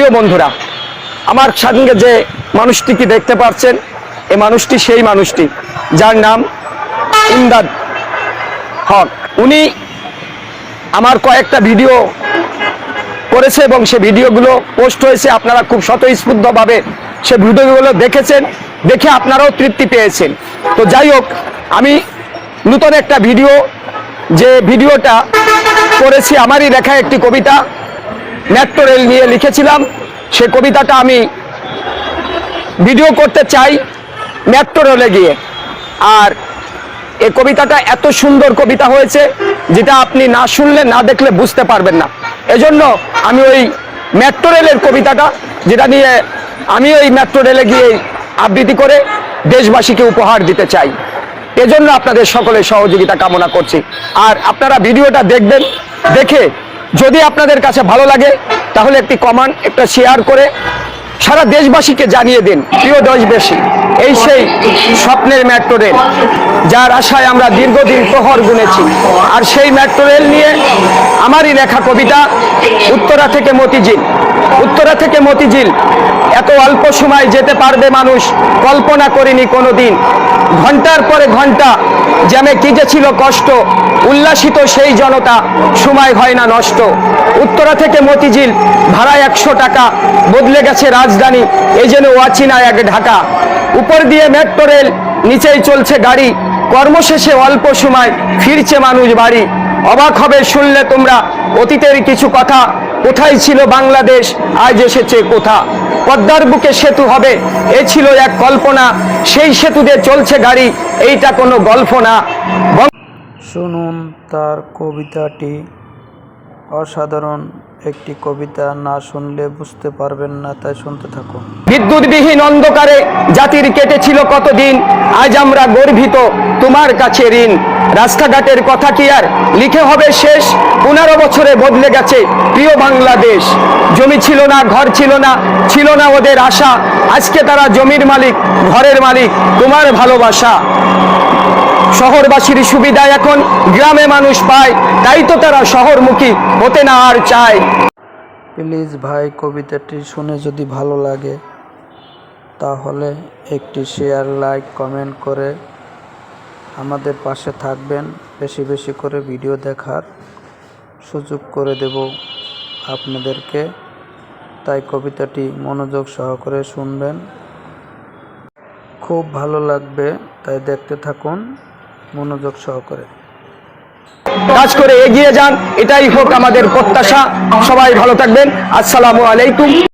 প্রিয় বন্ধুরা, আমার সঙ্গে যে মানুষটিকে দেখতে পাচ্ছেন এই মানুষটি সেই মানুষটি, যার নাম ইমদাদ হক। উনি আমার কয়েকটা ভিডিও করেছে এবং সে ভিডিওগুলো পোস্ট হয়েছে। আপনারা খুব স্বতঃস্ফূর্তভাবে সে ভিডিওগুলো দেখেছেন, দেখে আপনারাও তৃপ্তি পেয়েছেন। তো যাই হোক, আমি নূতন একটা ভিডিও, যে ভিডিওটা করেছি, আমারই লেখা একটি কবিতা। মেট্রো রেল নিয়ে লিখেছিলাম। সে কবিতাটা আমি ভিডিও করতে চাই মেট্রো রেলে গিয়ে। আর এ কবিতাটা এত সুন্দর কবিতা হয়েছে, যেটা আপনি না শুনলে, না দেখলে বুঝতে পারবেন না। এজন্য আমি ওই মেট্রো রেলের কবিতাটা, যেটা নিয়ে আমি ওই মেট্রো রেলে গিয়ে আবৃত্তি করে দেশবাসীকে উপহার দিতে চাই। এজন্য আপনাদের সকলের সহযোগিতা কামনা করছি। আর আপনারা ভিডিওটা দেখবেন, দেখে যদি আপনাদের কাছে ভালো লাগে, তাহলে একটি কমেন্ট একটা শেয়ার করে সারা দেশবাসীকে জানিয়ে দিন, প্রিয় দেশবাসী। এই সেই স্বপ্নের মেট্রো রেল যার আশায় আমরা দীর্ঘদিন প্রহর গুনেছি। আর সেই মেট্রো রেল নিয়ে আমারই লেখা কবিতা, উত্তরা থেকে মতিঝিল। উত্তরা থেকে মতিঝিল, এত অল্প সময় যেতে পারবে মানুষ, কল্পনা করিনি কোনোদিন। ঘণ্টার পরে ঘণ্টা জ্যামে কি যে ছিল কষ্ট, উল্লাসিত সেই জনতা, সময় হয় না নষ্ট। উত্তরা থেকে মতিঝিল ভাড়া একশো টাকা, বদলে গেছে রাজধানী এই যেন ওয়াচিনা এক ঢাকা। উপর দিয়ে মেট্রো রেল, নিচেই চলছে গাড়ি, কর্মশেষে অল্প সময় ফিরছে মানুষ বাড়ি। অবাক হবে শুনলে তোমরা, অতীতের কিছু কথা, কোথায় ছিল বাংলাদেশ, আজ এসেছে কোথা? পদ্মার বুকে সেতু হবে। এ ছিল এক কল্পনা। সেই সেতু দিয়ে চলছে গাড়ি। এইটা কোনো গল্প না। শুনুন তার কবিতাটি। অসাধারণ একটি কবিতা না শুনলে বুঝতে পারবেন না তাই শুনতে থাকুন। বিদ্যুৎবিহীন অন্ধকারে জাতির কেটেছিল কতদিন? আজ আমরা গর্বিত। তোমার কাছে ঋণ। রাস্তাঘাটের কথা কি আর? লিখে হবে শেষ। পনেরো বছরে বদলে গেছে প্রিয় বাংলাদেশ। জমি ছিল না, ঘর ছিল না ছিল না ওদের আশা। আজকে তারা জমির মালিক, ঘরের মালিক, তোমার ভালোবাসা। শহরবাসীর সুবিধা এখন গ্রামে মানুষ পায়, তাই তো তারা শহরমুখী হতে না আর চায়। প্লিজ ভাই, কবিতাটি শুনে যদি ভালো লাগে, তাহলে একটি শেয়ার লাইক কমেন্ট করে আমাদের পাশে থাকবেন, বেশি বেশি করে ভিডিও দেখার সুযোগ করে দেব আপনাদেরকে। তাই কবিতাটি মনোযোগ সহকারে শুনবেন। খুব ভালো লাগবে, তাই দেখতে থাকুন মনোযোগ সহকারে। কাজ করে এগিয়ে যান, এটাই হোক আমাদের প্রত্যাশা। সবাই ভালো থাকবেন। আসসালামু আলাইকুম।